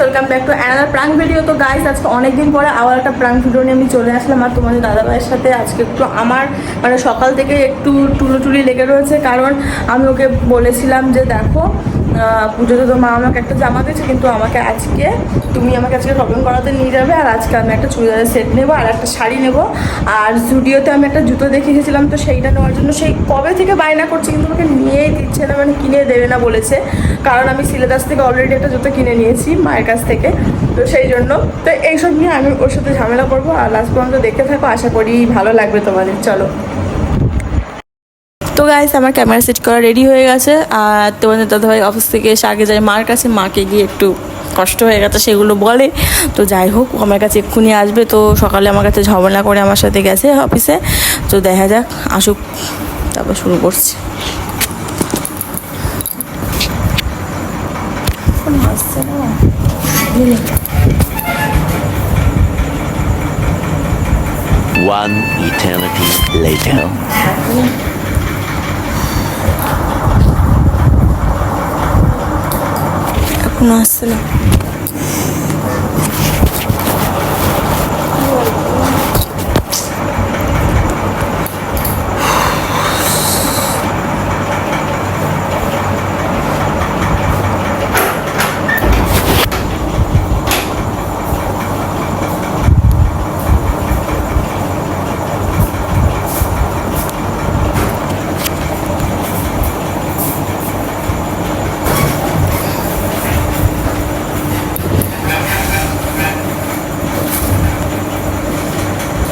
Welcome back to another prank video তো guys আজকে অনেকদিন পরে আবার একটা প্রাঙ্ক ভিডিও নিয়ে আমি চলে আসলাম আর তোমাদের দাদাভাইয়ের সাথে আজকে একটু আমার মানে সকাল থেকে একটু টুলোটুলি লেগে রয়েছে। কারণ আমি ওকে বলেছিলাম যে দেখো পুজোতে তো মা আমাকে একটা জামা দিয়েছে, কিন্তু আমাকে আজকে তুমি আমাকে আজকে শপিং করাতে নিয়ে যাবে, আর আজকে আমি একটা চুড়িদারের সেট নেব আর একটা শাড়ি নেব। আর স্টুডিওতে আমি একটা জুতো দেখে গেছিলাম তো সেইটা নেওয়ার জন্য সেই কবে থেকে বায়না করছে কিন্তু আমাকে নিয়েই দিচ্ছে না মানে কিনে দেবে না বলেছে। কারণ আমি সিলেদাস থেকে অলরেডি একটা জুতো কিনে নিয়েছি মায়ের কাছ থেকে, তো সেই জন্য। তো এইসব নিয়ে আমি ওর সাথে ঝামেলা করব, আর লাস্ট পর্যন্ত দেখতে থাকো, আশা করি ভালো লাগবে তোমাদের। চলো। তো গাইস আমার ক্যামেরা সেট করা রেডি হয়ে গেছে আর তোমাদের দাদাভাই অফিস থেকে এসে আগে যায় মার কাছে, মাকে গিয়ে একটু কষ্ট হয়ে গেছে, সেগুলো বলে তো যাই হোক আমার কাছে এক্ষুনি আসবে তো সকালে আমার কাছে ঝামেলা করে আমার সাথে গেছে অফিসে তো দেখা যাক, আসুক, তারপর শুরু করছি। One eternity later. এখনও আসছে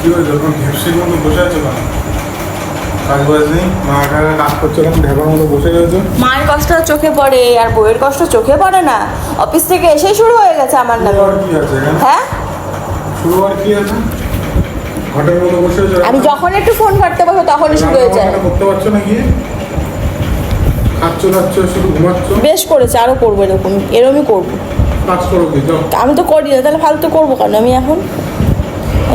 কি হয়েছে ওরকম ঘেপসির মতো বসে আছো কেন কাজ বাজ নেই মা একা একা কাজ করছ কেন ঢেবার মতো বসে রয়েছো। মায়ের কষ্ট চোখে পড়ে আর বউয়ের কষ্ট চোখে পড়ে না। অফিস থেকে এসেই শুরু হয়ে গেছে আমার নামে। শুরু কি আছে হ্যাঁ? শুরু আর কি আছে? ঘটের মতো বসে আমি যখন একটু ফোন ঘাটতে বসো তখনই শুরু হয়ে যায়। করতে পারছ না গিয়ে বেশ করেছে আরও করব এরকম এরকমই করব। আমি তো করি না তাহলে ফালতু করব কেন আমি এখন?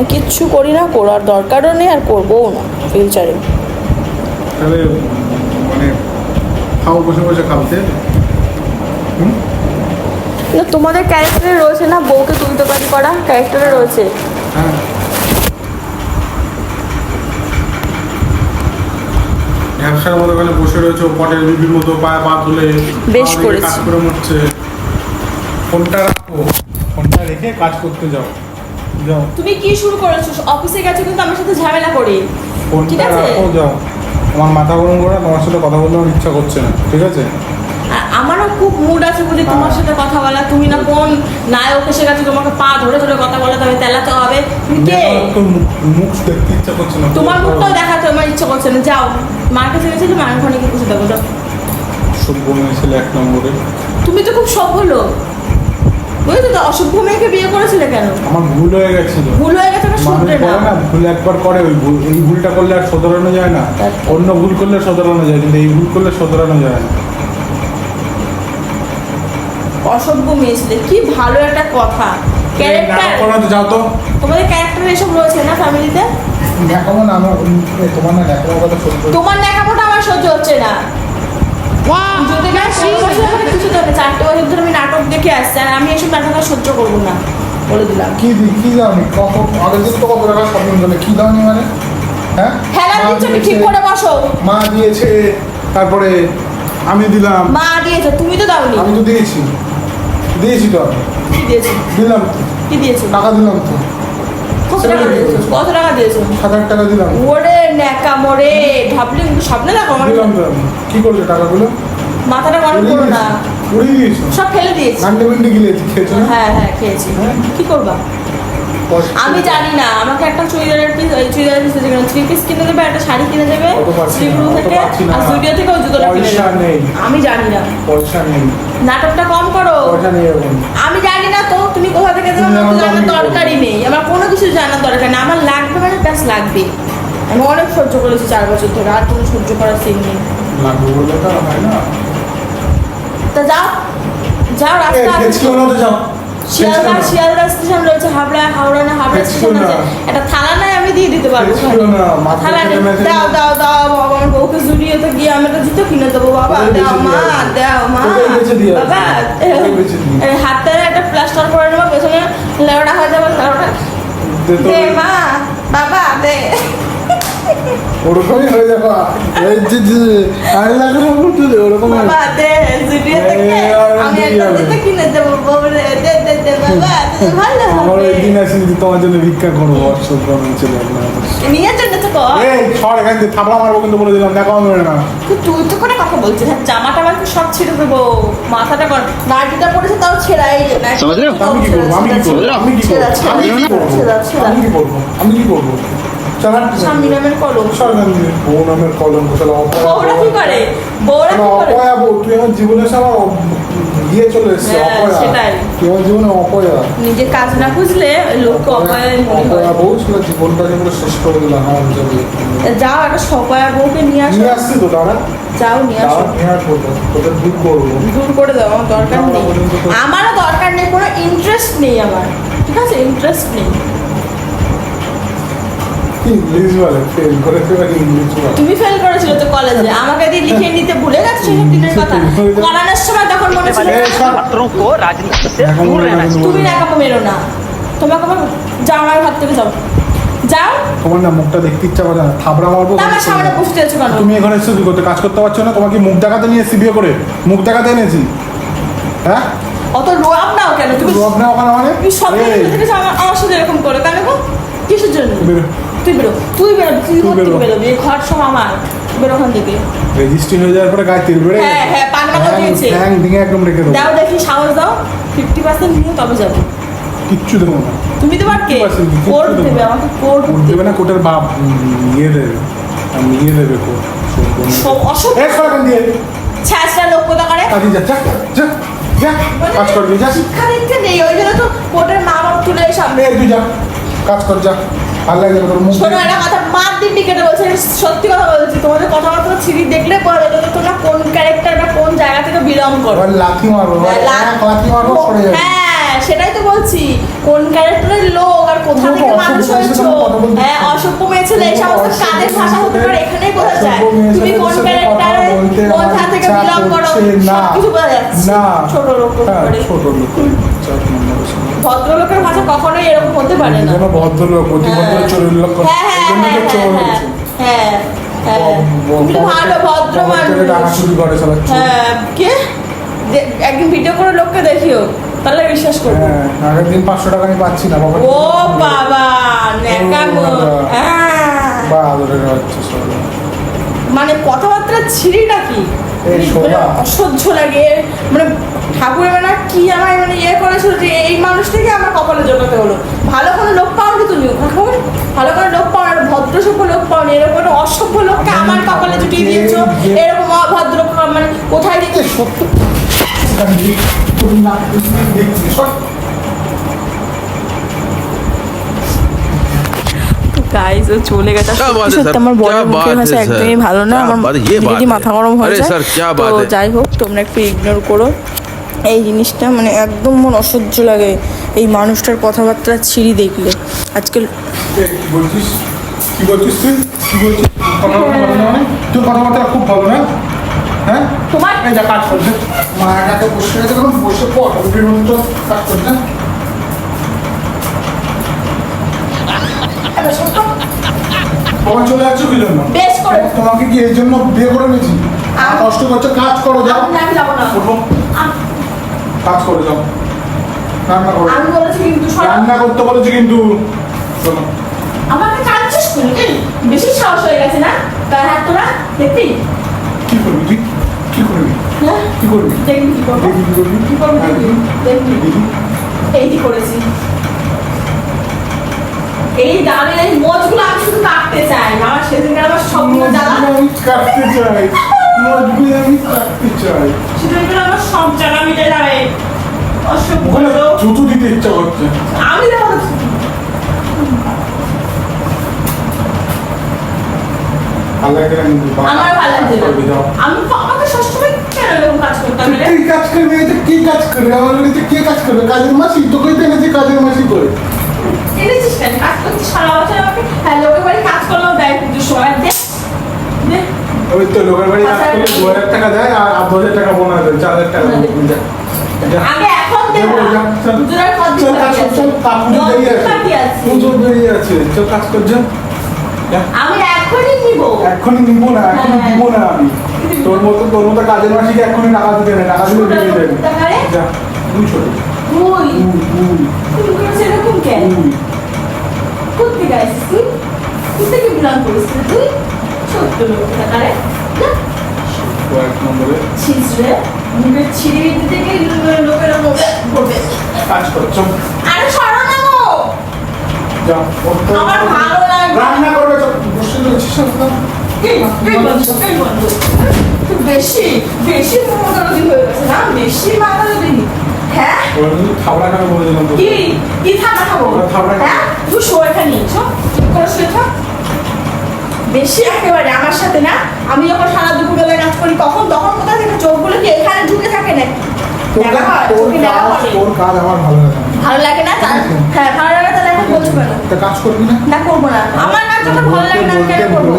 কিচ্ছু করি না করার দরকারও নেই আর করবোও না ফিউচারে মানে না তোমাদের ক্যারেক্টারে রয়েছে না বউকে তুলতে পারি করা ক্যারেক্টারে রয়েছে? হ্যাঁ। ব্যবসার মতো ওখানে বসে রয়েছে পটের রুটির মতো পায়ে পা তুলে বেশ করেছি। কাজ করে মরছে। ফোনটা রাখো ফোনটা রেখে কাজ করতে যাও। তুমি কি শুরু করেছ? অফিসে গেছো কিন্তু আমার সাথে ঝামেলা করি। ঠিক আছে? যাও। আমার মাথা গরম করে তোমার সাথে কথা বলতে আমার ইচ্ছা করছে না ঠিক আছে? আমারও খুব মুড আছে বুঝি তোমার সাথে কথা বলা তুমি না কোন নায়ক এসে গেছে তোমাকে পা ধরে ধরে কথা বলাতে হবে তেলাতে হবে। তুমি কে? মুখ- দেখতে ইচ্ছা করছে না তোমার মুখটাও দেখাতে আমার ইচ্ছে করছে না। যাও। মার কাছে গেছিলে? মার ওখানে বসে থাকো যাও। সভ্য মেয়ে ছেলে এক নম্বরে। তুমি তো খুব সভ্য লোক। তো অসভ্য মেয়েকে বিয়ে করেছিলে কেন? আমার ভুল হয়ে গেছিল। ভুল হয়ে গেছে না মানুষ শুনবে করে না না ভুল একবার করে ওই ভুল এই ভুলটা করলে আর শোধরানো যায় না। আচ্ছা। অন্য ভুল করলে শোধরানো যায় কিন্তু এই ভুল করলে শোধরানো যায় না। অসভ্য মেয়ে ছিলে কি ভালো একটা কথা। ক্যারেক্টার যাও তো। তোমাদের ক্যারেক্টার এসব রয়েছে না ফ্যামিলিতে দেখাবো না আমার তোমার না দেখাবো কথা তোমার ন্যাকামোটা আমার সহ্য হচ্ছে না যদি না শেষ বছর ধরে কিছু ধরে চারটে বছর ধরে আমি নাটক দেখে আসছি আর আমি এসব নাটক আর সহ্য করব না বলে দিলাম কি দি কি দাওনি কত আগের তো কত টাকা শপিং করলে কি দাওনি মানে হ্যাঁ খেলা দিচ্ছ ঠিক করে বসো মা দিয়েছে তারপরে আমি দিলাম মা দিয়েছে তুমি তো দাওনি আমি তো দিয়েছি দিয়েছি তো কি দিয়েছ দিলাম তো কি দিয়েছ টাকা দিলাম তো কত টাকা দিয়েছ কত টাকা দিয়েছ সাত হাজার টাকা দিলাম ওরে ন্যাকা মোরে ভাবলি স্বপ্নে দেখো আমার কি করলে টাকাগুলো? মাথাটা গরম করো না। উড়িয়ে দিয়েছ সব ফেলে দিয়েছি। খেয়েছো হ্যাঁ হ্যাঁ খেয়েছি। হ্যাঁ? কি করবা? আমি জানি না। আমাকে একটা চুড়িদারের পিস ওই চুড়িদারের পিস দেবে থ্রি পিস কিনে দেবে একটা শাড়ি কিনে দেবে স্লিপরু থেকে আর স্টুডিও থেকে জুতোটা কিনে দেবে। আমি জানি না। পয়সা নেই। নাটকটা কম করো। পয়সা নেই আমি জানি না তো তুমি কোথা থেকে দেবে আমার জানার দরকারই নেই। আমার কোনো কিছু জানার দরকার নেই। আমার লাগবে মানে ব্যাস লাগবে আমি অনেক সহ্য করেছি চার বছর ধরে আর কোনো সহ্য করার সিন নেই। তা যাও। যাও রাস্তা গিয়ে আমি তো জুতো কিনে দেবো বাবা। দাও মা দাও মা। একটা প্লাস্টার করে নেব পেছনে লেওড়া হয়ে যাবে মা বাবা দে। ওরকমই হয়ে এই দে ওরকম তোমার জন্য ভিক্ষা চলে থাপড়া মারবো কিন্তু বলে দিলাম দেখো আমি না। তুই তো করে কথা বলছিস? জামাটা আমার সব ছেড়ে দেবো মাথাটা কর নাইটিটা পড়েছে তাও ছেড়াই না। আমি আমি কি আমি কি করব? আমি কি করব? আমি কি করব? আমি কি করব? স্বামী নামের কলম। সরকার বউ নামের কলম তাহলে বউরা কি করে? বউরা কি করে? অপয়া বউ তুই আমার জীবনে গিয়ে চলে এসছে হ্যাঁ, অপয়া। সেটাই। জীবনে অপয়া। নিজের কাজ না খুঁজলে লোককে অপয়ায় অপয়া বউ ছিল জীবনটা যেগুলো শেষ করে দিলাম আমার জন্য যাও একটা সপয়া বউকে নিয়ে আসো। নিয়ে আসছি তো দাঁড়া। যাও নিয়ে আসো। দাঁড়া নিয়ে আসব তো। তোদের দূর করব। দূর করে দাও আমার দরকার নেই। আমারও দরকার নেই কোনো ইন্টারেস্ট নেই আমার। ঠিক আছে? ইন্টারেস্ট নেই। ইংলিশ বলে ফেল করে ফেলে ইংলিশ বলে তুমি ফেল করেছিলে তো কলেজে আমাকে দিয়ে লিখে নিতে ভুলে গেছো সেসব দিনের কথা করানোর সময় তখন মনে ছিল এই সব छात्रों को राजनीति से এখন दूर মনে रहना হয় তুমি না কাপড় মেরো না তোমাকে আমার যাও আমার ঘর থেকে যাও যাও তোমার না মুখটা দেখতে ইচ্ছা করে না থাবড়া মারবো তা আমার সামনে বসতে আছো কেন তুমি এখানে এসে কি করতে কাজ করতে পারছো না তোমাকে মুখ দেখাতে নিয়ে এসেছি বিয়ে করে মুখ দেখাতে এনেছি হ্যাঁ অত রোয়াব নাও কেন তুমি রব না ওখানে মানে তুমি সব এই, থেকে আমার আমার সাথে এরকম করো কেন গো কিসের জন্য বেরো। তুই বেরো তুই বেরো তুই বেরো। বেরোবি ঘর সব আমার বেরো ওখান থেকে। রেজিস্ট্রি হয়ে যাওয়ার পরে গায়ে তেল বেড়ে হ্যাঁ, হ্যাঁ, পান্না তো দিয়েছে। হ্যাং দিঙে একদম রেখে দেবো। দাও দেখি সাহস দাও। ফিফটি পার্সেন্ট নিয়ে তবে যাব। কিচ্ছু দেবো না। তুমি তোমার কে 50% কোর্ট দেবো আমাকে কোর্ট দেবে না কোটের বাপ ইয়ে দেবে। আমি ইয়ে দেবে সব অসভ্য। এই সরকার দিয়ে। ছ্যাঁচড়া লোক কোথা করে। কাজে যা যা যা যা কাজ করবি যা। শিক্ষা দিচ্ছে নেই ওই জন্য তো কোর্টের মা বাপ তুলে সামনে তুই যা কাজ কর যা। ভালো লাগে তোর মুখ শোনো একটা কথা মার দিন কেটে বলছে সত্যি কথা বলছি তোমাদের কথাবার্তা ছিরি দেখলে পরে তোমরা কোন ক্যারেক্টার বা কোন জায়গা থেকে বিলং করো। লাথি এক লাথি মারো সরে যাবে। সেটাই তো বলছি কোন ক্যারেক্টারের লোক আর কোথা থেকে মানুষ হয়েছো হ্যাঁ অসভ্য মেয়ে ছেলে এই সমস্ত কাদের ভাষা হতে পারে এখানেই বোঝা যায় তুমি কোন ক্যারেক্টারে কোথা থেকে বিলং করো না। বোঝা যাচ্ছে ছোট লোক হ্যাঁ, ছোট লোক। ভদ্রলোকের ভাষা কখনোই এরকম হতে পারে না ভদ্রলোক অতিভদ্র হ্যাঁ। চোরের লোক হ্যাঁ হ্যাঁ হ্যাঁ হ্যাঁ, হ্যাঁ হ্যাঁ ভালো ভদ্র মানুষ হ্যাঁ কে একদিন ভিডিও করে লোককে দেখিও তাহলে বিশ্বাস করব হ্যাঁ আগের দিন পাঁচশো টাকা আমি পাচ্ছি না বাবা। ও বাবা নেকামো হ্যাঁ। মানে কথাবার্তা ছিঁড়ি নাকি মানে অসহ্য লাগে। মানে ঠাকুরের মানে কি আমার মানে ইয়ে করেছিল যে এই মানুষটাকে আমার কপালে জোগাতে হলো? ভালো কোনো লোক পাওনি তুমি ঠাকুর? ভালো কোনো লোক পাও না ভদ্র সভ্য লোক পাওনি এরকম একটা অসভ্য লোককে আমার কপালে জুটিয়ে দিয়েছ? এরকম অভদ্র মানে কোথায় দিয়েছ সত্য চলে গেছে। আমার মুখের ভাষা একদমই ভালো না আমার মাথা গরম হয়ে তো যাই হোক তোমরা একটু ইগনোর করো। এই জিনিসটা মানে একদম মন অসহ্য লাগে। এই মানুষটার কথাবার্তা ছিঁড়ি দেখলে। আজকাল কথাবার্তা খুব ভালো না হ্যাঁ? তোমার কাজ করবে বসে গেছে তখন বসে পর রুটির মতো কাজ করছে? বাবা চলে যাচ্ছ কি জন্য? বেশ করে। তোমাকে কি এই জন্য বিয়ে করে নিয়েছি কষ্ট করছ কাজ করো যাও। আমি আমি যাব না। কাজ করে যাও। রান্না করো। আমি বলেছি কিন্তু রান্না করতে বলেছি কিন্তু। আমাকে বেশি সাহস হয়ে গেছে না? তার হাত তোরা কি করবি? তুই কি করবি? হ্যাঁ? কি করবি? দেখবি কি করব? কি করবি? কি করব দেখবি? দেখবি। এই যে করেছি। এই দামের এই মোচগুলো আমি শুধু কাটতে চাই। আমার সেদিনকার আমার সবগুলো জ্বালা। আমি কাটতে চাই। মজবুরি আমি কাটতে চাই। সেদিনকার আমার সব জ্বালা মিটে যাবে। জুতো দিতে ইচ্ছা করছে। আমি আমার ভালো লাগছে। আমি আমাকে সবসময় কেন এরকম কাজ করতে হবে রে? কাজ করবি? এটা কি কাজ করবে? আমার কে কাজ করবে? কাজের মাসি? তোকে তো এনেছি কাজের মাসি করে। এনেছিস কেন? কাজ করছিস? সারা বছর আমাকে হ্যাঁ লোকের বাড়ি কাজ করলেও দেয় পুজোর সময়। দে দে ওই তো লোকের বাড়ি কাজ আচ্ছা, করলে দু হাজার টাকা দেয় আর আট হাজার টাকা বোনাস দেয়। চার হাজার টাকা দেয়। যা। আগে এখন দে চল। দুজনের খরচ চল কাজ কর, চল পুজো দেরি আছে। আছে। পুজো দেরি আছে। চল কাজ কর যা। যা। আমি এখনই নিব। এক্ষুনি নিবো না এখনই হ্যাঁ। দিব না আমি। তোর মতো তোর মতো কাজের মাসিকে এক্ষুনি টাকা দিতে নেই টাকা দিলে দিয়ে দেবে? যা তুই? ছোট। রান্না করবে বসে রয়েছিস বেশি বেশি মমতারদি হয়ে গেছে না বেশি মাতারদি হ্যাঁ খাবার খাবে বলে দিলাম কি কি থাকা খাব ওরা হ্যাঁ তুই শো এখানে শো চুপ করে শুয়ে থাক বেশি একেবারে আমার সাথে না আমি যখন সারা দুপুর বেলা কাজ করি তখন তখন কোথা থেকে চোখগুলো কি এখানে ঢুকে থাকে না ভালো লাগে না ভালো লাগে না হ্যাঁ ভালো লাগে তাহলে এখন বলছো কেন কাজ করবি না? না করব না। আমার কাজ যখন ভালো লাগে না কেন করব?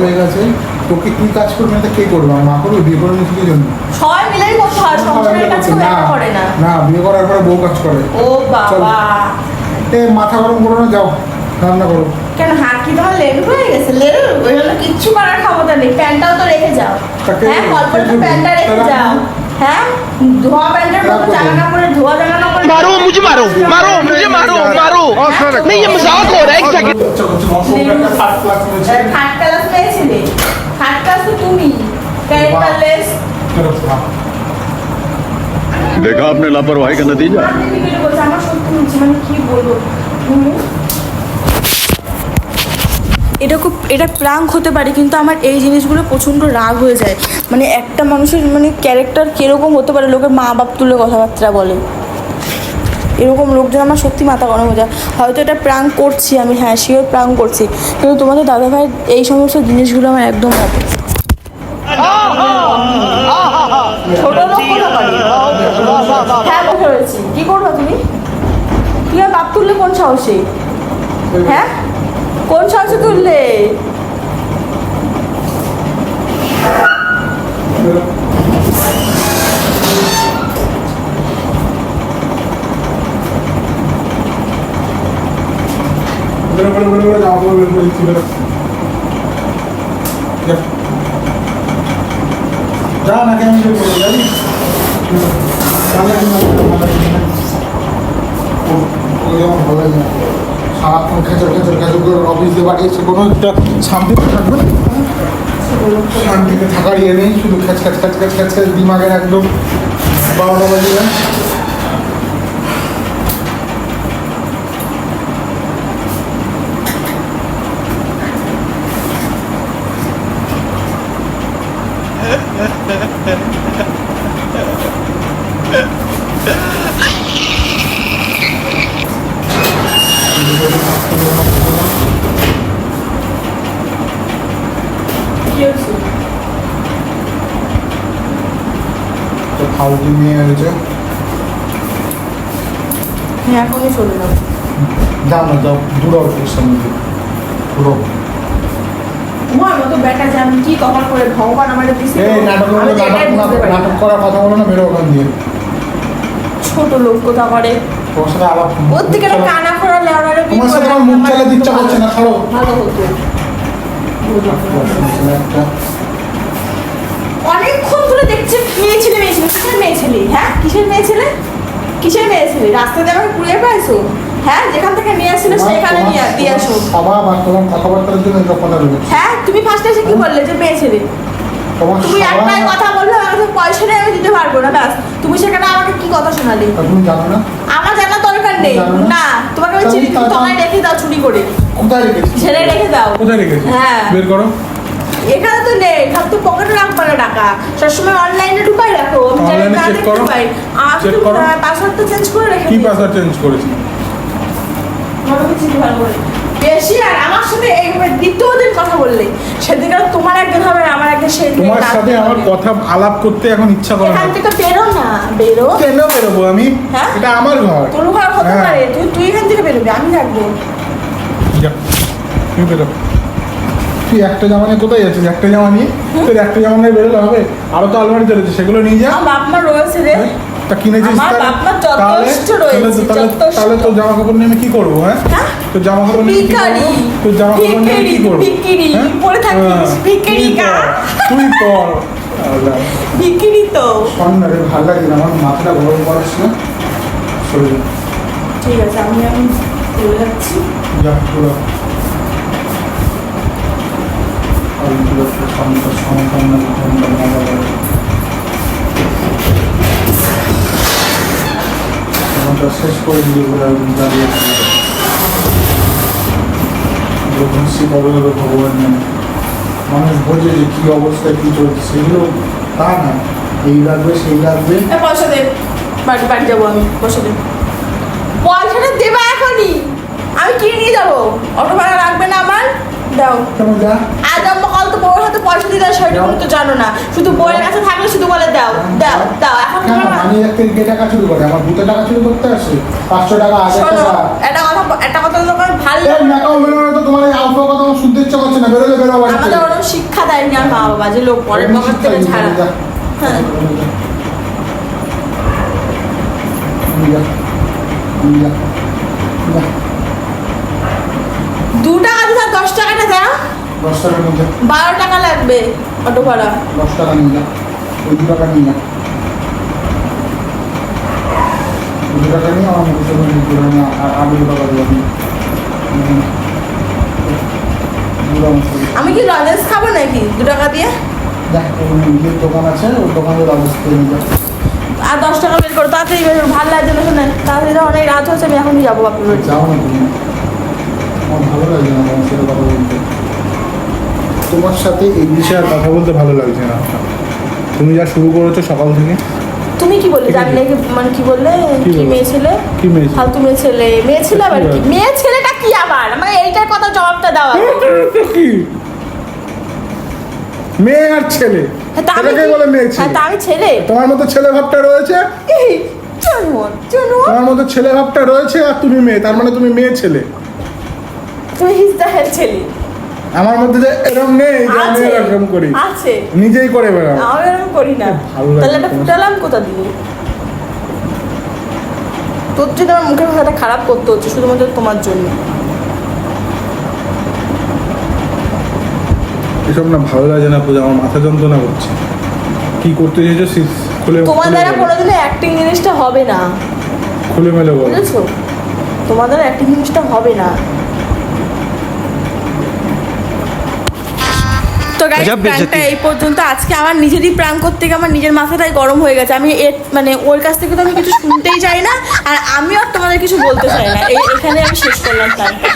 তোকে তুই কাজ করবি না তা কে করবে আমার মা করবে বিয়ে করে নিয়েছি কি জন্য সবাই মিলেই করতে হয় সংসারের কাজ কেউ একা করে না না বিয়ে করার পরে বউ কাজ করে ও বাবা এ মাথা গরম করো না যাও রান্না করো কেন হাত কি তোমার লেরু হয়ে গেছে লেরু ওই জন্য কিচ্ছু করার ক্ষমতা নেই প্যান্টটাও তো রেখে যাও তাকে- হ্যাঁ কল্পনা তো প্যান্টটা রেখে তারা- যাও হ্যাঁ ধোয়া প্যান্টের মতো তারপরে? জামা কাপড়ের ধোয়া জামা কাপড় मारो मुझे मारो मारो मुझे मारो मारो नहीं ये मजाक हो रहा है एक सेकंड তুমি ক্যারেক্টারলেস চলো, খাও। देखा आपने लापरवाही का नतीजा আমার সত্যি হচ্ছে মানে কি বলবো হুম। এটা খুব এটা প্রাঙ্ক হতে পারে কিন্তু আমার এই জিনিসগুলো প্রচণ্ড রাগ হয়ে যায় মানে একটা মানুষের মানে ক্যারেক্টার কীরকম হতে পারে লোকের মা বাপ তুলে কথাবার্তা বলে এরকম লোকজন আমার সত্যি মাথা গরম হয়ে যায় হয়তো এটা প্রাঙ্ক করছি আমি হ্যাঁ শিওর প্রাঙ্ক করছি কিন্তু তোমাদের দাদা ভাইয়ের এই সমস্ত জিনিসগুলো আমার একদম হবে ছোট লোক হ্যাঁ বসে রয়েছি কি করব তুমি তুই আর বাপ তুললে কোন সাহসে হ্যাঁ কোন সাহসে তুললে বেরো, বেরো, বেরো, বেরো, জামা কাপড় বের করে দিচ্ছি, বেরো। যা। যা না কেন করে যাবি ভালো লাগে না। সারাক্ষণ খেচর খেচর খেচর করে অফিসে এসে কোনো একটা শান্তিতে থাকবে না। থাকার ইয়ে নেই শুধু খ্যাচ খ্যাচ খ্যাচ খ্যাচ খ্যাচ খ্যাচ দিমাগের একদম বারোটা বাজে যায় কি হচ্ছে ফাউকি মেয়ে হয়েছে হ্যাঁ এখনই চলে যাব। যাও না যাও দূর অফিস সামনে পারি। নাটক করার কথা বলো না বেরো ওখান দিয়ে। ছোট লোক কোথা করে? তোমার সাথে আলাপ ওর থেকে কানা তোমার সাথে আমার মুখ চালাতে ইচ্ছা করছে না ছাড়ো ভালো হতো। একটা ধরে দেখছে মেয়ে ছেলে মেয়ে ছেলে কিসের মেয়ে ছেলে? হ্যাঁ? কিসের মেয়ে ছেলে? কিসের মেয়ে ছেলে? রাস্তাতে আমাকে কুড়িয়ে পাইছো? হ্যাঁ? যেখান থেকে নিয়ে আসছিল সেখানে নিয়ে দিয়ে আসো। স্বভাব আর তোমার কথাবার্তার জন্য এসব কথা হ্যাঁ? তুমি ফার্স্টে এসে কি বললে যে মেয়ে ছেলে? তুমি একটাই কথা বললে আমার কাছে পয়সা নেই আমি দিতে পারব না ব্যাস। তুমি সেখানে আমাকে কি কথা শোনালে? তুমি জানো না? আমার জানার দরকার নেই। না? তোমাকে আমি তাহলে চিনি তুমি তাহলে- রেখে দাও চুরি করে। কোথায় রেখেছি? ছেড়ে রেখে দাও। কোথায় রেখেছি? হ্যাঁ। বের করো। এখানে তো নেই এখানে তো পকেটে রাখব না টাকা। সবসময় অনলাইনে ঢুকাই রাখো আমি জানি না দেখতে। পাই Check করো। চেঞ্জ করে। রেখে কি পাসওয়ার্ড চেঞ্জ করেছি? মনে হচ্ছে ভালো করে। বেশি আর আমার সাথে এইভাবে দ্বিতীয় দিন কথা বললে সেদিকে তোমার একদিন হবে আমার একদিন সেই তোমার সাথে আমার কথা আলাপ করতে এখন ইচ্ছা করে না। এখান থেকে বেরো না বেরো। কেন বেরোবো আমি? হ্যাঁ? এটা আমার ঘর। তোর ঘর হতে হ্যাঁ। পারে। তুই তুই এখান থেকে বেরোবি আমি থাকব। যা, তুই বেরো। তুই একটা জামা নিয়ে কোথায় যাচ্ছিস? একটা জামা নিয়ে? তোর একটা জামা নিয়ে বেরোলে হবে? আরও তো আলমারি চলেছে সেগুলো নিয়ে যা। বাপ রয়েছে রে। হ্যাঁ? তা কিনেছিস তাহলে- আপনার তাহলে যথেষ্ট তাহলে রয়েছে, তো- তাহলে যথেষ্ট। তাহলে তো জামা কাপড় নিয়ে আমি কি করব হ্যাঁ? হ্যাঁ? তো জামা কাপড় নিয়ে কি ভিখারি, করব? তো জামা কাপড় নিয়ে কি করব? হ্যাঁ? তুই। বিক্রি তো। ভালো লাগে না। আমার মাথাটা গরম ঠিক আছে আমি এখন চলে যাচ্ছি। যা পুরো আর পুরো সন্তান সন্তান না সন্তান না বাবা। আমারটা শেষ করে দাঁড়িয়ে যখন ভগবান মানুষ বোঝে যে কী অবস্থায় কী চলছে সেগুলো তা না এই লাগবে সেই লাগবে পয়সা দে। বাড়ি বাড়ি যাব আমি পয়সা দে। পয়সাটা দেবা এখনই। আমি কিনে নিয়ে যাব। অটো ভাড়া লাগবে না আমার? দাও। কেমন যা? আজ বউর হাতে পয়সা দিতে হয় সেটা তুমি তো জানো না শুধু বউয়ের কাছে থাকলে শুধু বলে দাও দাও দাও এখন আমি এক থেকে কে টাকা চুরি করে আমার ভূতে টাকা চুরি করতে আসে পাঁচশো টাকা টাকা একটা কথা একটা কথা তোমার ভালো এই ম্যাকাও বেরোনো তো তোমার এই আলফা কথা আমার শুনতে ইচ্ছা করছে না বেরোলে বেরো আমাদের। ওরকম শিক্ষা দেয়নি আর মা বাবা যে লোক পরের পকেট থেকে ছাড়া। হ্যাঁ যা। যা। যা। দু টাকা দিতে দশ টাকাটা দাও দশ টাকার মধ্যে। বারো টাকা লাগবে অটো ভাড়া। দশ টাকা নিয়ে ওই দু টাকা নিয়ে ওই দু টাকা নিয়ে আমার মুখে চলে টাকা দেবো আমি। কি লজেন্স খাব নাকি? দু টাকা দিয়ে? দেখ নিজের দোকান আছে অবস্থা নিয়ে আর দশ টাকা বের করো তাড়াতাড়ি বের ভালো লাগছে না শোনেন তাড়াতাড়ি অনেক রাত হচ্ছে আমি এখনই যাব আপনার যাও না ভালো লাগছে না কথা বলতে। তোমার সাথে এই বিষয়ে আর কথা বলতে ভালো লাগছে না। তুমি যা শুরু করেছ সকাল থেকে। তুমি কি বললে? জানি নাকি মানে কি বললে? কি মেয়ে ছেলে? কি মেয়ে ছেলে? ফালতু মেয়ে ছেলে। মেয়ে ছেলে আবার কি? মেয়ে ছেলেটা কি আবার? মানে এইটার কথা জবাবটা দাও কি? মেয়ে আর ছেলে। হ্যাঁ, এটাকে বলে মেয়ে হ্যাঁ, ছেলে তা আমি ছেলে। তোমার মতো ছেলে ভাবটা রয়েছে। তোমার মতো ছেলে ভাবটা রয়েছে আর তুমি মেয়ে তার মানে তুমি মেয়ে ছেলে। তুমি হিজদাহের ছেলে। আমার মধ্যে যে এরকম নেই যে আমি এরকম করি। আছে। নিজেই করে বেড়াও। আমি এরকম করি না। তাহলে এটা ফুটালাম কোথা দিয়ে তোর জন্য আমার মুখের ভাষাটা খারাপ করতে হচ্ছে শুধুমাত্র তোমার জন্য। এসব না ভালো লাগে না পূজা আমার মাথা যন্ত্রণা করছে। কি করতে চেয়েছো সি- খুলে তোমার দ্বারা। কোনোদিনও অ্যাক্টিং জিনিসটা হবে না। খুলে মেলে বলো। বুঝেছ? তোমার দ্বারা অ্যাক্টিং জিনিসটা হবে না। তো এই পর্যন্ত। আজকে আমার নিজেরই প্র্যাঙ্ক করতে গিয়ে আমার নিজের মাথাটাই গরম হয়ে গেছে। আমি এর মানে ওর কাছ থেকে তো আমি কিছু শুনতেই চাই না আর আমিও আর তোমাদের কিছু বলতে চাই না। এই এখানে আমি শেষ করলাম প্র্যাঙ্কটা